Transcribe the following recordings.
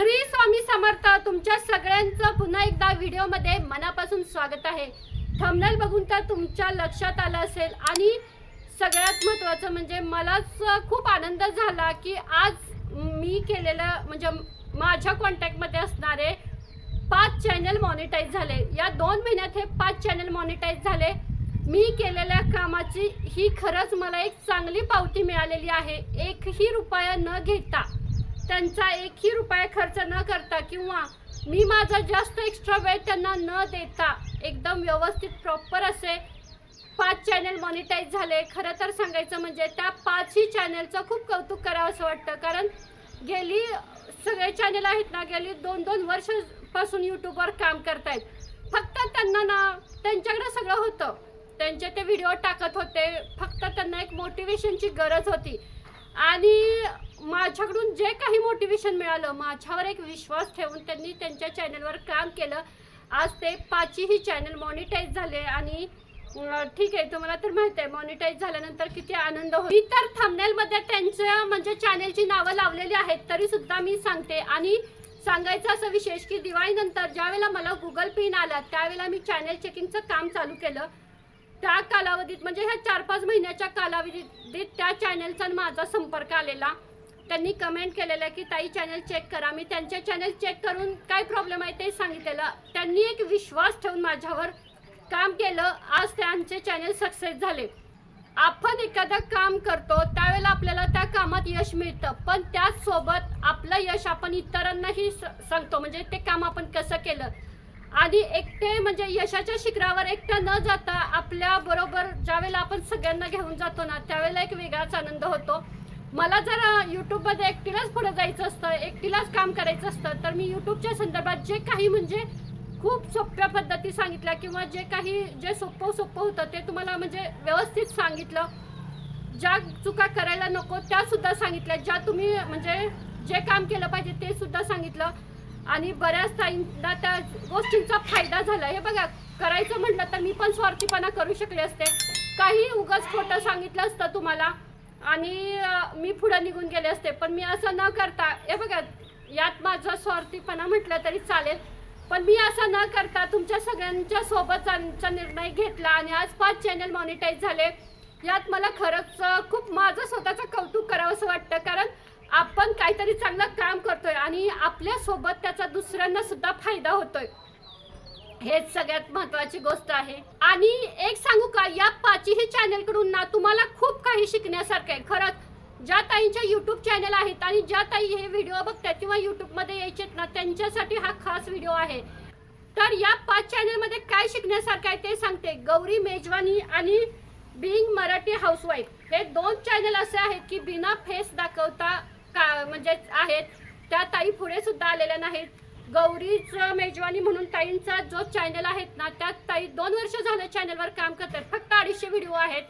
श्री स्वामी समर्थ तुमच्या सगळ्यांचं पुन्हा एकदा व्हिडिओमध्ये मनापासून स्वागत आहे. थंबनेल बघून तर तुमच्या लक्षात आलं असेल. आणि सगळ्यात महत्त्वाचं म्हणजे मलाच खूप आनंद झाला की आज मी केलेलं म्हणजे माझ्या कॉन्टॅक्टमध्ये असणारे पाच चॅनल मॉनिटाईज झाले. या दोन महिन्यात हे पाच चॅनल मॉनिटाईज झाले. मी केलेल्या कामाची ही खरंच मला एक चांगली पावती मिळालेली आहे. एकही रुपया न घेता. त्यांचा एकही रुपया खर्च न करता किंवा मी माझा जास्त एक्स्ट्रा वेळ त्यांना न देता एकदम व्यवस्थित प्रॉपर असे पाच चॅनल मॉनिटाईज झाले. खरं तर सांगायचं म्हणजे त्या पाचही चॅनलचं खूप कौतुक करावं असं वाटतं. कारण गेली सगळे चॅनल आहेत ना गेली दोन दोन वर्षापासून यूट्यूबवर काम करतायत. फक्त त्यांना ना त्यांच्याकडे सगळं होतं. त्यांचे ते व्हिडिओ टाकत होते. फक्त त्यांना एक मोटिवेशनची गरज होती. आणि माझ्याकडून जे काही मोटिवेशन मिळालं माझ्यावर एक विश्वास ठेवून त्यांनी त्यांच्या चॅनलवर काम केलं. आज ते पाचही चॅनल मॉनिटाईज झाले आणि ठीक आहे तुम्हाला तर माहीत आहे मॉनिटाईज झाल्यानंतर किती आनंद होईल मी तर थंबनेलमध्ये त्यांच्या म्हणजे चॅनलची नावं लावलेली आहेत तरी सुद्धा मी सांगते. आणि सांगायचं असं विशेष की दिवाळीनंतर ज्यावेळेला मला गुगल पिन आला त्यावेळेला मी चॅनल चेकिंगचं काम चालू केलं. त्या कालावधीत म्हणजे ह्या चार पाच महिन्याच्या कालावधीत त्या चॅनलचा माझा संपर्क आलेला. त्यांनी कमेंट केलेलं की ताई चॅनल चेक करा. मी त्यांचे चॅनल चेक करून काय प्रॉब्लेम आहे ते सांगितलेलं. त्यांनी एक विश्वास ठेवून माझ्यावर काम केलं. आज त्यांचे चॅनल सक्सेस झाले. आपण एखादं काम करतो त्यावेळेला आपल्याला त्या कामात यश मिळतं. पण त्याचसोबत आपलं यश आपण इतरांनाही स- सांगतो. म्हणजे ते काम आपण कसं केलं? आणि एकटे म्हणजे यशाच्या शिखरावर एकटं न जाता आपल्या बरोबर ज्यावेळेला आपण सगळ्यांना घेऊन जातो ना त्यावेळेला एक वेगळाच आनंद होतो. मला जर यूट्यूबमध्ये एकटीलाच पुढे जायचं असतं एकटीलाच काम करायचं असतं तर मी यूट्यूबच्या संदर्भात जे काही म्हणजे खूप सोप्या पद्धती सांगितल्या किंवा जे काही जे सोपं सोपं होतं ते तुम्हाला म्हणजे व्यवस्थित सांगितलं. ज्या चुका करायला नको त्यासुद्धा सांगितल्या. ज्या तुम्ही म्हणजे जे काम केलं पाहिजे ते सुद्धा सांगितलं. आणि बऱ्याच ताईंना त्या गोष्टींचा फायदा झाला. हे बघा करायचं म्हटलं तर मी पण स्वार्थीपणा करू शकले असते. काही उगाच खोटं सांगितलं असतं तुम्हाला. आणि मी पुढे निघून गेले असते. पण मी असं न करता हे बघा यात माझा स्वार्थीपणा म्हटलं तरी चालेल. पण मी असं न करता तुमच्या सगळ्यांच्या सोबत जाण्याचा निर्णय घेतला आणि आज पाच चॅनल मॉनिटाईज झाले. यात मला खरंच खूप माझं स्वतःचं कौतुक करावं असं वाटतं. कारण आपण काहीतरी चांगलं काम करतोय आणि आपल्यासोबत त्याचा दुसऱ्यांना सुद्धा फायदा होतोय. हेच सगळ्यात महत्वाची गोष्ट आहे. आणि एक सांगू का या पाचही चॅनलकडून ना तुम्हाला खूप काही शिकण्यासारखं आहे. खरंच ज्या ताईंच्या युट्यूब चॅनल आहेत आणि ज्या ताई हे व्हिडिओ बघतात किंवा युट्यूबमध्ये यायचेत ना त्यांच्यासाठी हा खास व्हिडिओ आहे. तर या पाच चॅनलमध्ये काय शिकण्यासारखं आहे ते सांगते. गौरी मेजवानी आणि बिंग मराठी हाऊसवाईफ हे दोन चॅनल असे आहेत की बिना फेस दाखवता का म्हणजे आहेत. त्या ताई पुढे सुद्धा आलेल्या नाहीत. गौरीचं मेजवानी म्हणून ताईंचा जो चॅनल आहेत ना त्या ताई दोन वर्ष झालं चॅनलवर काम करतात. फक्त अडीचशे व्हिडिओ आहेत.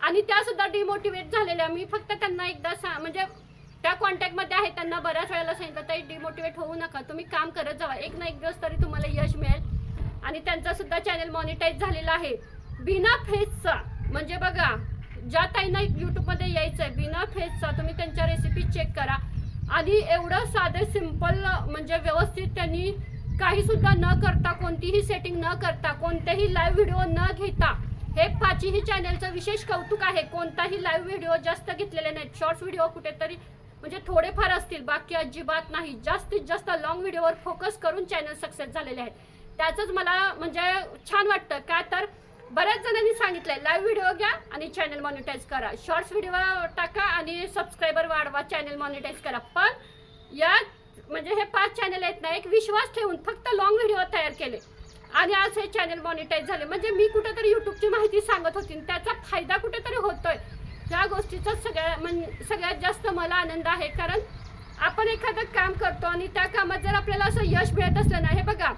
आणि त्या सुद्धा डिमोटिवेट झालेल्या. मी फक्त त्यांना एकदा सा म्हणजे त्या कॉन्टॅक्टमध्ये आहे त्यांना बऱ्याच वेळेला सांगितलं ताई डिमोटिवेट होऊ नका. तुम्ही काम करत जावा. एक ना एक दिवस तरी तुम्हाला यश मिळेल. आणि त्यांचा सुद्धा चॅनल मॉनिटाईज झालेला आहे. बिना फेसचा म्हणजे बघा ज्या ताईंना यूट्यूबमध्ये यायचं आहे बिना फेसचा तुम्ही त्यांच्या रेसिपी चेक करा. आणि एवढं साधे सिंपल म्हणजे व्यवस्थित त्यांनी काही सुद्धा न करता कोणतीही सेटिंग न करता कोणतेही लाईव्ह व्हिडिओ न घेता हे पाचही चॅनलचं विशेष कौतुक आहे. कोणताही लाईव्ह व्हिडिओ जास्त घेतलेले नाहीत. शॉर्ट्स व्हिडिओ कुठेतरी म्हणजे थोडेफार असतील. बाकी अजिबात नाही. जास्तीत जास्त लॉंग व्हिडिओवर फोकस करून चॅनल सक्सेस झालेले आहेत. त्याचंच मला म्हणजे छान वाटतं. का तर बऱ्याच जणांनी सांगितलंय लाईव्ह व्हिडिओ घ्या आणि चॅनल मॉनिटाईज करा. शॉर्ट्स व्हिडिओ टाका आणि सबस्क्रायबर वाढवा चॅनल मॉनिटाईज करा. पण या म्हणजे हे पाच चॅनल आहेत ना एक विश्वास ठेवून फक्त लॉंग व्हिडिओ तयार केले. आणि आज हे चॅनल मॉनिटाईज झाले. म्हणजे मी कुठेतरी यूट्यूबची माहिती सांगत होती. त्याचा फायदा कुठेतरी होतोय. या गोष्टीचा सगळ्या म्हण सगळ्यात जास्त मला आनंद आहे. कारण आपण एखादं काम करतो आणि त्या कामात जर आपल्याला असं यश मिळत असलं ना हे बघा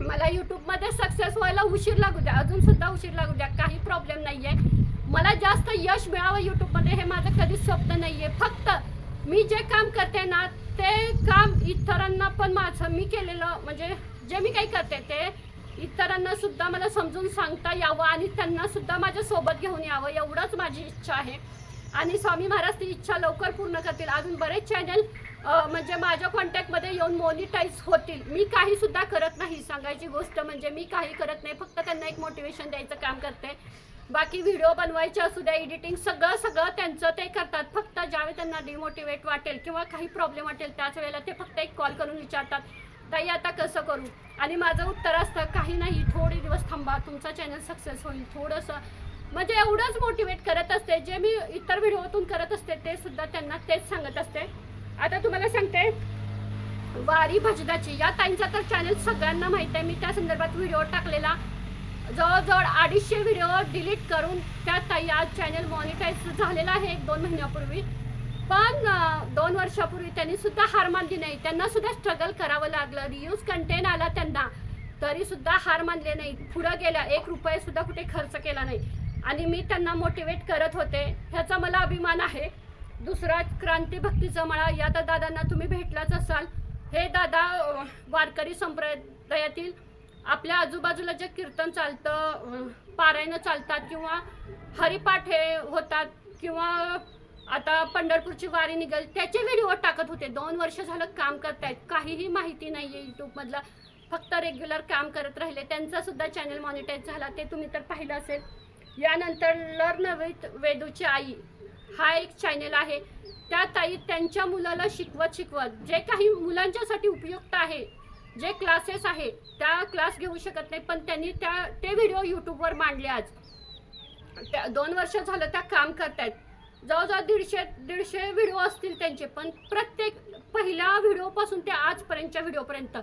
मला यूट्यूबमध्ये सक्सेस व्हायला उशीर लागू द्या. अजून सुद्धा उशीर लागू द्या. काही प्रॉब्लेम नाही आहे मला जास्त यश मिळावं यूट्यूबमध्ये हे माझं कधीच स्वप्न नाही आहे फक्त मी जे काम करते ना ते काम इतरांना पण माझं मी केलेलं म्हणजे जे मी काही करते ते इतरांना सुद्धा मला समजून सांगता यावं आणि त्यांना सुद्धा माझ्या सोबत घेऊन यावं एवढंच माझी इच्छा आहे. आणि स्वामी महाराज ती इच्छा लवकर पूर्ण करतील. अजून बरेच चॅनल म्हणजे माझ्या कॉन्टॅक्टमध्ये येऊन मॉनिटाईज होतील. मी काही सुद्धा करत नाही. सांगायची गोष्ट म्हणजे मी काही करत नाही. फक्त त्यांना एक मोटिवेशन द्यायचं काम करते. बाकी व्हिडिओ बनवायचे असू द्या एडिटिंग सगळं सगळं त्यांचं ते करतात. फक्त ज्यावेळी त्यांना डिमोटिवेट वाटेल किंवा काही प्रॉब्लेम वाटेल त्याच वेळेला ते फक्त एक कॉल करून विचारतात ताई आता कसं करू? आणि माझं उत्तर असतं काही नाही थोडे दिवस थांबा तुमचा चॅनल सक्सेस होईल. थोडंसं म्हणजे एवढंच मोटिवेट करत असते. जे मी इतर व्हिडिओतून करत असते ते सुद्धा त्यांना तेच सांगत असते. आता तुम्हाला सांगते वारी भजनाची. या ताईंचा तर चॅनल सगळ्यांना माहीत आहे. मी त्या संदर्भात व्हिडिओ टाकलेला. जवळजवळ अडीचशे व्हिडिओ डिलीट करून त्या ताई आज चॅनल मॉनिटाईज झालेला आहे एक दोन महिन्यापूर्वी. पण दोन वर्षापूर्वी त्यांनी सुद्धा हार मानली नाही. त्यांना सुद्धा स्ट्रगल करावं लागलं. रियूज कंटेंट आला त्यांना. तरी सुद्धा हार मानले नाही. पुढं गेल्या एक रुपये सुद्धा कुठे खर्च केला नाही. आणि मी त्यांना मोटिवेट करत होते. ह्याचा मला अभिमान आहे. दुसरा क्रांती भक्तीचा मळा या तर दादांना तुम्ही भेटलाच असाल. हे दादा वारकरी संप्रदायातील आपल्या आजूबाजूला जे कीर्तन चालतं पारायणं चालतात किंवा हरिपाठ हे होतात किंवा आता पंढरपूरची वारी निघेल त्याचे व्हिडिओ टाकत होते. दोन वर्ष झालं काम करतायत. काहीही माहिती नाही आहे यूट्यूबमधलं फक्त रेग्युलर काम करत राहिले. त्यांचासुद्धा चॅनल मॉनिटाईज झाला. ते तुम्ही तर पाहिलं असेल. यानंतर लर्न विथ वेदूची आई हा एक चॅनल आहे. त्या ताई त्यांच्या मुलाला शिकवत शिकवत जे काही मुलांच्यासाठी उपयुक्त आहे जे क्लासेस आहे त्या क्लास घेऊ शकत नाही. पण त्यांनी त्या ते व्हिडिओ यूट्यूबवर मांडले आज. त्या दोन वर्ष झालं त्या काम करतायत. जवळजवळ दीडशे दीडशे व्हिडिओ असतील त्यांचे पण प्रत्येक पहिल्या व्हिडिओपासून ते आजपर्यंतच्या व्हिडिओपर्यंत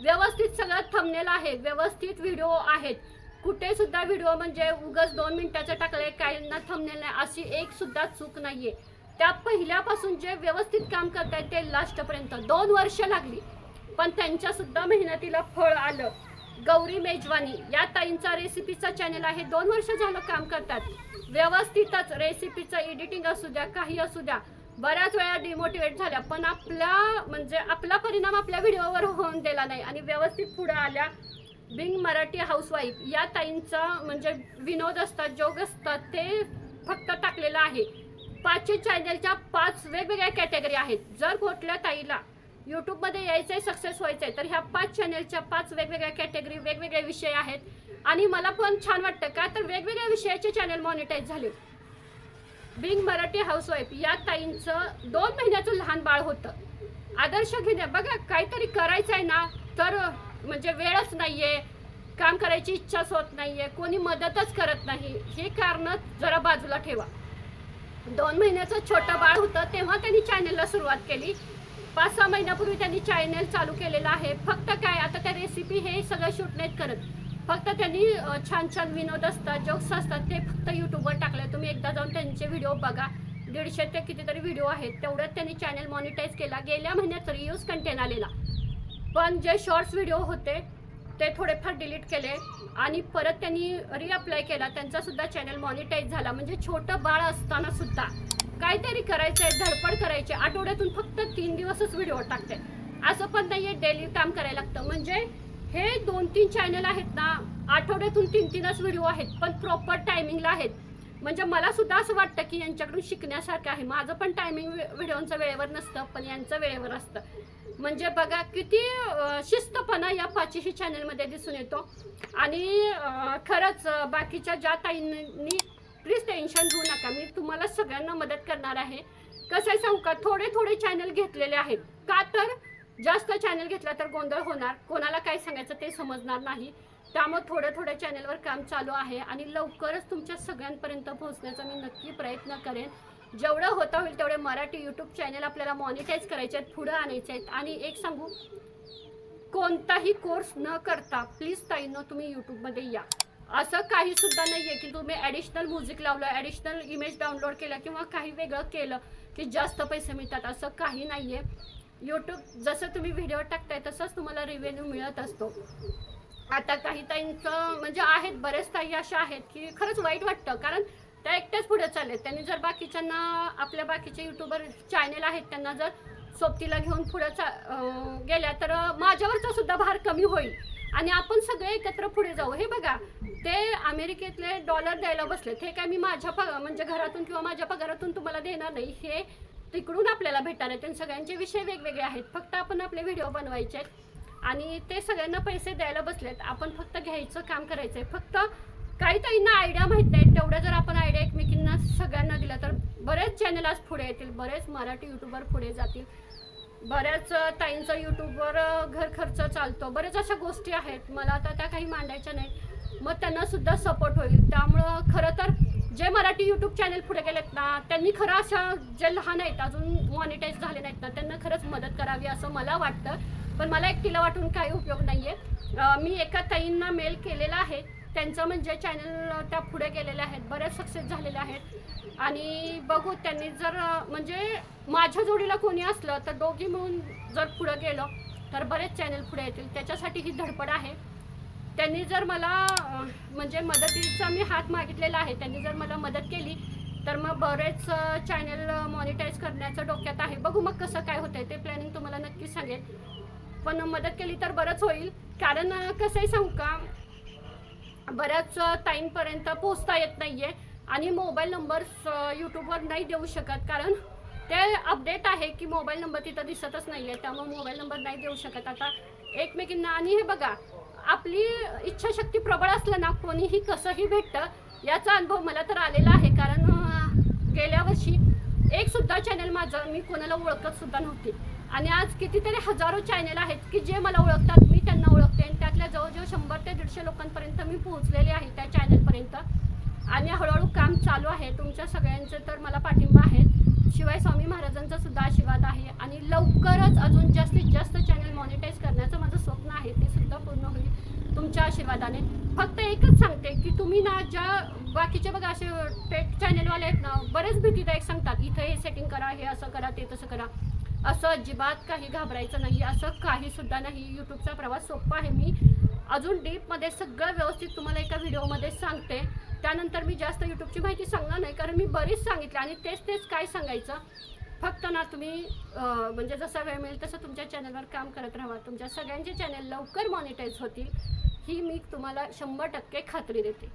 व्यवस्थित सगळं थंबनेल आहे. व्यवस्थित व्हिडिओ आहेत. कुठे सुद्धा व्हिडिओ म्हणजे उगाच दोन मिनिटाचं टाकलंय काहींना थंबनेल नाही अशी एक सुद्धा चूक नाहीये. त्या पहिल्यापासून जे व्यवस्थित काम करतायत ते लास्टपर्यंत. दोन वर्ष लागली पण त्यांच्या सुद्धा मेहनतीला फळ आलं. गौरी मेजवानी या ताईंचा रेसिपीचा चॅनल आहे दोन वर्ष झालं काम करतात. व्यवस्थितच रेसिपीचं एडिटिंग असू द्या काही असू द्या बऱ्याच वेळा डिमोटिवेट झाल्या पण आपला म्हणजे आपला परिणाम आपल्या व्हिडिओवर होऊन दिला नाही. आणि व्यवस्थित पुढे आल्या बिंग मराठी हाऊसवाईफ. या ताईंचा म्हणजे विनोद असतात जोग असतात ते फक्त टाकलेलं आहे. पाचशे चॅनलच्या पाच वेगवेगळ्या कॅटेगरी आहेत. जर कुठल्या ताईला यूट्यूबमध्ये यायचं आहे सक्सेस व्हायचं आहे तर ह्या पाच चॅनलच्या पाच वेगवेगळ्या कॅटेगरी वेगवेगळे विषय आहेत. आणि मला पण छान वाटतं का तर वेगवेगळ्या विषयाचे चॅनल मॉनिटाईज झाले. बिंग मराठी हाऊसवाईफ या ताईंचं दोन महिन्याचं लहान बाळ होतं. आदर्श घेण्या बघा काहीतरी करायचं आहे ना तर म्हणजे वेळच नाहीये काम करायची इच्छाच होत नाहीये कोणी मदतच करत नाही. हे कारण जरा बाजूला ठेवा. दोन महिन्याचं छोटं बाळ होतं तेव्हा त्यांनी चॅनलला सुरुवात केली. पाच सहा महिन्यापूर्वी त्यांनी चॅनल चालू केलेलं आहे. फक्त काय आता त्या रेसिपी हे सगळं शूट नाहीत करत. फक्त त्यांनी छान छान विनोद असतात जोक्स असतात ते फक्त यूट्यूबवर टाकले तुम्ही एकदा जाऊन त्यांचे व्हिडिओ बघा. दीडशे ते कितीतरी व्हिडिओ आहेत. तेवढ्यात त्यांनी चॅनल मॉनिटाईज केला. गेल्या महिन्यात रियूज कंटेंट आलेला. पण जे शॉर्ट्स व्हिडिओ होते ते थोडेफार डिलीट केले आणि परत त्यांनी रिअप्लाय केला. त्यांचासुद्धा चॅनल मॉनिटाईज झाला. म्हणजे छोटं बाळ असताना सुद्धा काहीतरी करायचं आहे धडपड करायची. आहे. आठवड्यातून फक्त तीन दिवसच व्हिडिओ टाकते. असं पण नाहीये डेली काम करायला लागतं. म्हणजे हे दोन तीन चॅनल आहेत ना आठवड्यातून तीन तीनच व्हिडिओ आहेत पण प्रॉपर टायमिंगला आहेत. म्हणजे मला सुद्धा असं वाटतं की यांच्याकडून शिकण्यासारखं आहे. माझं पण टायमिंग व्हिडिओचं वेळेवर नसतं पण यांचं वेळेवर असतं. म्हणजे बघा किती शिस्तपणा या पाचही चॅनलमध्ये दिसून येतो. आणि खरंच बाकीच्या ज्या ताईंनी प्लीज टेन्शन घेऊ नका. मी तुम्हाला सगळ्यांना मदत करणार आहे. कसं आहे सांगू का? थोडे थोडे चॅनल घेतलेले आहेत. का तर जास्त चॅनल घेतला तर गोंधळ होणार. कोणाला काय सांगायचं ते समजणार नाही. त्यामुळे थोड्या थोड्या चॅनलवर काम चालू आहे. आणि लवकरच तुमच्या सगळ्यांपर्यंत पोहोचण्याचा मी नक्की प्रयत्न करेन. जेवढं होता होईल तेवढे मराठी यूट्यूब चॅनल आपल्याला मॉनिटाईज करायचे आहेत पुढं आणायचे आहेत. आणि एक सांगू कोणताही कोर्स न करता प्लीज ताईंनो तुम्ही यूट्यूबमध्ये या. असं काही सुद्धा नाहीये की तुम्ही ॲडिशनल म्युझिक लावलं ॲडिशनल इमेज डाउनलोड केलं किंवा काही वेगळं केलं की जास्त पैसे मिळतात. असं काही नाहीये. यूट्यूब जसं तुम्ही व्हिडिओ टाकताय तसंच तुम्हाला रिव्हेन्यू मिळत असतो. आता काही ताईंचं म्हणजे आहेत बरेच ताई अशा आहेत की खरंच वाईट वाटतं. कारण त्या एकट्याच पुढे चाललेत त्यांनी जर बाकीच्यांना आपल्या बाकीचे युट्यूबर चॅनल आहेत त्यांना जर सोबतीला घेऊन पुढे चा गेल्या तर माझ्यावरचा सुद्धा भार कमी होईल. आणि आपण सगळे एकत्र पुढे जाऊ. हे बघा ते अमेरिकेतले डॉलर द्यायला बसले हे काय मी माझ्या प म्हणजे घरातून किंवा माझ्या पगारातून तुम्हाला देणार नाही. हे तिकडून आपल्याला भेटणार आहेत. आणि सगळ्यांचे विषय वेगवेगळे आहेत. फक्त आपण आपले व्हिडिओ बनवायचे आहेत. आणि ते सगळ्यांना पैसे द्यायला बसलेत. आपण फक्त घ्यायचं काम करायचं आहे फक्त काही ताईंना आयडिया माहीत नाही. तेवढ्या जर आपण आयडिया एकमेकींना सगळ्यांना दिल्या तर बरेच चॅनल आज पुढे येतील. बरेच मराठी युट्यूबर पुढे जातील. बऱ्याच ताईंचा यूट्यूबवर घर खर्च चालतो. बरेच अशा गोष्टी आहेत. मला आता त्या काही मांडायच्या नाहीत. मग त्यांना सुद्धा सपोर्ट होईल. त्यामुळं खरं तर जे मराठी यूट्यूब चॅनल पुढे गेलेत ना त्यांनी खरं अशा जे लहान आहेत अजून मॉनिटाईज झाले नाहीत ना त्यांना खरंच मदत करावी असं मला वाटतं. पण मला एकटीला वाटून काही उपयोग नाही आहे मी एका ताईंना मेल केलेला आहे. त्यांचं म्हणजे चॅनल त्या पुढे गेलेल्या आहेत बऱ्याच सक्सेस झालेल्या आहेत. आणि बघू त्यांनी जर म्हणजे माझ्या जोडीला कोणी असलं तर दोघी मिळून जर पुढं गेलो तर बरेच चॅनल पुढे येतील. त्याच्यासाठी ही धडपड आहे. त्यांनी जर मला म्हणजे मदतीचा मी हात मागितलेला आहे त्यांनी जर मला मदत केली तर मग बरेच चॅनल मॉनिटाईज करण्याचं डोक्यात आहे. बघू मग कसं काय होतंय ते प्लॅनिंग तुम्हाला नक्कीच सांगेल. पण मदत केली तर बरंच होईल. कारण कसंही सांगू का बऱ्याच टाईमपर्यंत पोचता येत नाही आहे आणि मोबाईल नंबर्स यूट्यूबवर नाही देऊ शकत कारण ते अपडेट आहे की मोबाईल नंबर तिथं दिसतच नाही आहे त्यामुळे मोबाईल नंबर नाही देऊ शकत. आता एकमेकींना आणि हे बघा आपली इच्छाशक्ती प्रबळ असलं ना कोणीही कसंही भेटतं याचा अनुभव मला तर आलेला आहे. कारण गेल्या वर्षी एकसुद्धा चॅनल माझं मी कोणाला ओळखत सुद्धा नव्हती. आणि आज कितीतरी हजारो चॅनल आहेत की जे मला ओळखतात मी त्यांना ओळखते आणि त्यातल्या जवळजवळ शंभर ते दीडशे लोकांपर्यंत मी पोहोचलेले आहे त्या चॅनलपर्यंत आणि हळूहळू काम चालू आहे तुमच्या सगळ्यांचं तर मला पाठिंबा आहे. शिवाय स्वामी महाराजांचा सुद्धा आशीर्वाद आहे आणि लवकरच अजून जास्तीत जास्त चॅनल मॉनिटाईज करण्याचं माझं स्वप्न आहे ते सुद्धा पूर्ण होईल तुमच्या आशीर्वादाने. फक्त एकच सांगते की तुम्ही ना ज्या बाकीचे बघा असे पेट चॅनलवाले आहेत ना बरेच भीतीदायक सांगतात इथं हे सेटिंग करा हे असं करा ते तसं करा. असं अजिबात काही घाबरायचं नाही असं काही सुद्धा नाही. यूट्यूबचा प्रवास सोपा आहे. मी अजून डीपमध्ये सगळं व्यवस्थित तुम्हाला एका व्हिडिओमध्ये सांगते. त्यानंतर मी जास्त यूट्यूबची माहिती सांगणार नाही कारण मी बरीच सांगितली आणि तेच तेच काय सांगायचं. फक्त ना तुम्ही म्हणजे जसा वेळ मिळेल तसं तुमच्या चॅनलवर काम करत राहा. तुमच्या सगळ्यांचे चॅनल लवकर मॉनिटाईज होतील. ही मी तुम्हाला शंभर टक्के खात्री देते.